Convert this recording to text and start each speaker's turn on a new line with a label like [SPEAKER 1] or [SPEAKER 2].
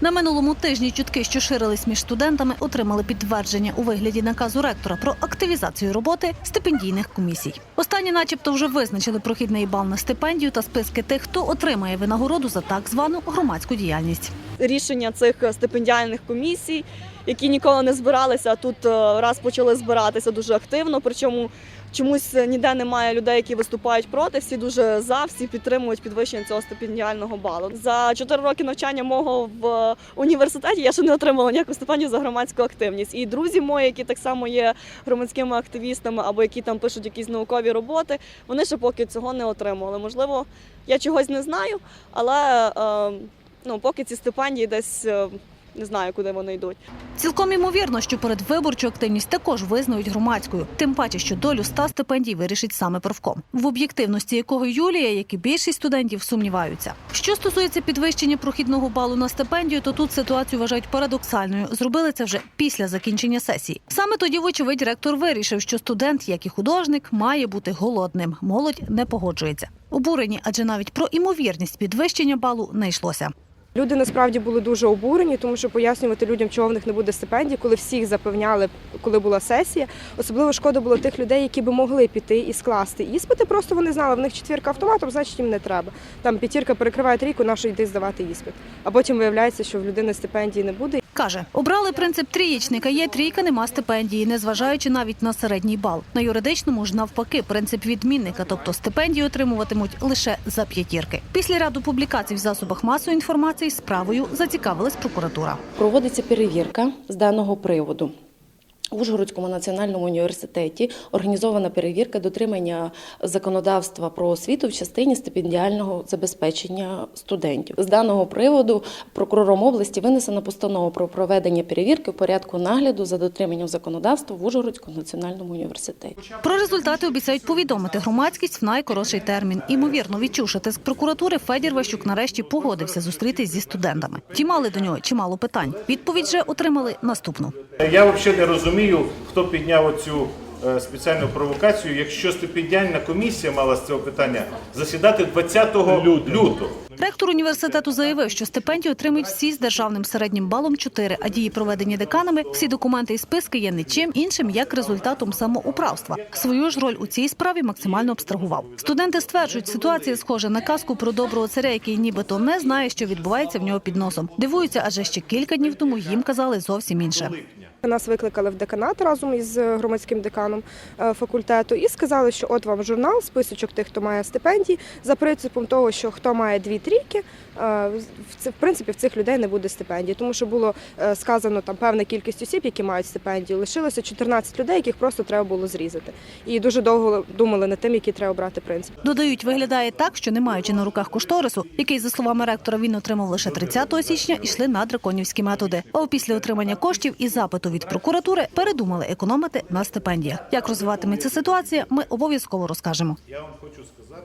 [SPEAKER 1] На минулому тижні чутки, що ширились між студентами, отримали підтвердження у вигляді наказу ректора про активізацію роботи стипендійних комісій. Останні, начебто, вже визначили прохідний бал на стипендію та списки тих, хто отримає винагороду за так звану громадську діяльність.
[SPEAKER 2] Рішення цих стипендіальних комісій, які ніколи не збиралися, а тут е, раз почали збиратися дуже активно. Причому чомусь ніде немає людей, які виступають проти. Всі дуже за, всі підтримують підвищення цього стипендіального балу. За 4 роки навчання мого в університеті я ще не отримала ніяку стипендію за громадську активність. І друзі мої, які так само є громадськими активістами або які там пишуть якісь наукові роботи, вони ще поки цього не отримували. Можливо, я чогось не знаю, але. е, ну, поки ці стипендії десь е, не знаю, куди вони йдуть.
[SPEAKER 1] Цілком імовірно, що передвиборчу активність також визнають громадською, тим паче, що долю ста стипендій вирішить саме профком, в об'єктивності якого Юлія, як і більшість студентів, сумніваються. Що стосується підвищення прохідного балу на стипендію, то тут ситуацію вважають парадоксальною. Зробили це вже після закінчення сесії. Саме тоді, вочевидь, ректор вирішив, що студент, як і художник, має бути голодним. Молодь не погоджується. Обурені, адже навіть про імовірність підвищення балу не йшлося.
[SPEAKER 3] Люди насправді були дуже обурені, тому що пояснювати людям, чого в них не буде стипендії, коли всіх запевняли, коли була сесія. Особливо шкода було тих людей, які би могли піти і скласти іспити. Просто вони знали, в них четвірка автоматом, значить їм не треба. Там п'ятірка перекриває трійку, нашу йти здавати іспит. А потім виявляється, що в людини стипендії не буде.
[SPEAKER 1] Каже, обрали принцип трієчника. Є трійка, нема стипендії, незважаючи навіть на середній бал. На юридичному ж навпаки, принцип відмінника, тобто стипендії отримуватимуть лише за п'ятірки. Після ряду публікацій в засобах масової інформації справою зацікавилась прокуратура.
[SPEAKER 4] Проводиться перевірка з даного приводу. В Ужгородському національному університеті організована перевірка дотримання законодавства про освіту в частині стипендіального забезпечення студентів. З даного приводу прокурором області винесена постанова про проведення перевірки в порядку нагляду за дотриманням законодавства в Ужгородському національному університеті.
[SPEAKER 1] Про результати обіцяють повідомити громадськість в найкоротший термін. Імовірно, відчувши тиск прокуратури, Федір Ващук нарешті погодився зустрітись зі студентами. Ті мали до нього чимало питань. Відповідь же отримали наступну.
[SPEAKER 5] Я взагалі не розумію, хто підняв оцю е, спеціальну провокацію, якщо стипендіальна комісія мала з цього питання засідати 20 лютого.
[SPEAKER 1] Ректор університету заявив, що стипендію отримують всі з державним середнім балом 4, а дії проведені деканами, всі документи і списки є нічим іншим, як результатом самоуправства. Свою ж роль у цій справі максимально абстрагував. Студенти стверджують, ситуація схожа на казку про доброго царя, який нібито не знає, що відбувається в нього під носом. Дивуються, адже ще кілька днів тому їм казали зовсім інше.
[SPEAKER 3] Нас викликали в деканат разом із е, громадським деканом е, факультету і сказали, що от вам журнал, списочок тих, хто має стипендії, за принципом того, що хто має дві трійки, е, в принципі в цих людей не буде стипендії, тому що було сказано там певна кількість осіб, які мають стипендію. Лишилося 14 людей, яких просто треба було зрізати. І дуже довго думали над тим, який треба брати принцип.
[SPEAKER 1] Додають, виглядає так, що не маючи на руках кошторису, який, за словами ректора, він отримав лише 30 січня, йшли на драконівські методи. А після отримання коштів і запиту від прокуратури передумали економити на стипендіях. Як розвиватиметься ситуація, ми обов'язково розкажемо.
[SPEAKER 5] Я вам хочу сказати.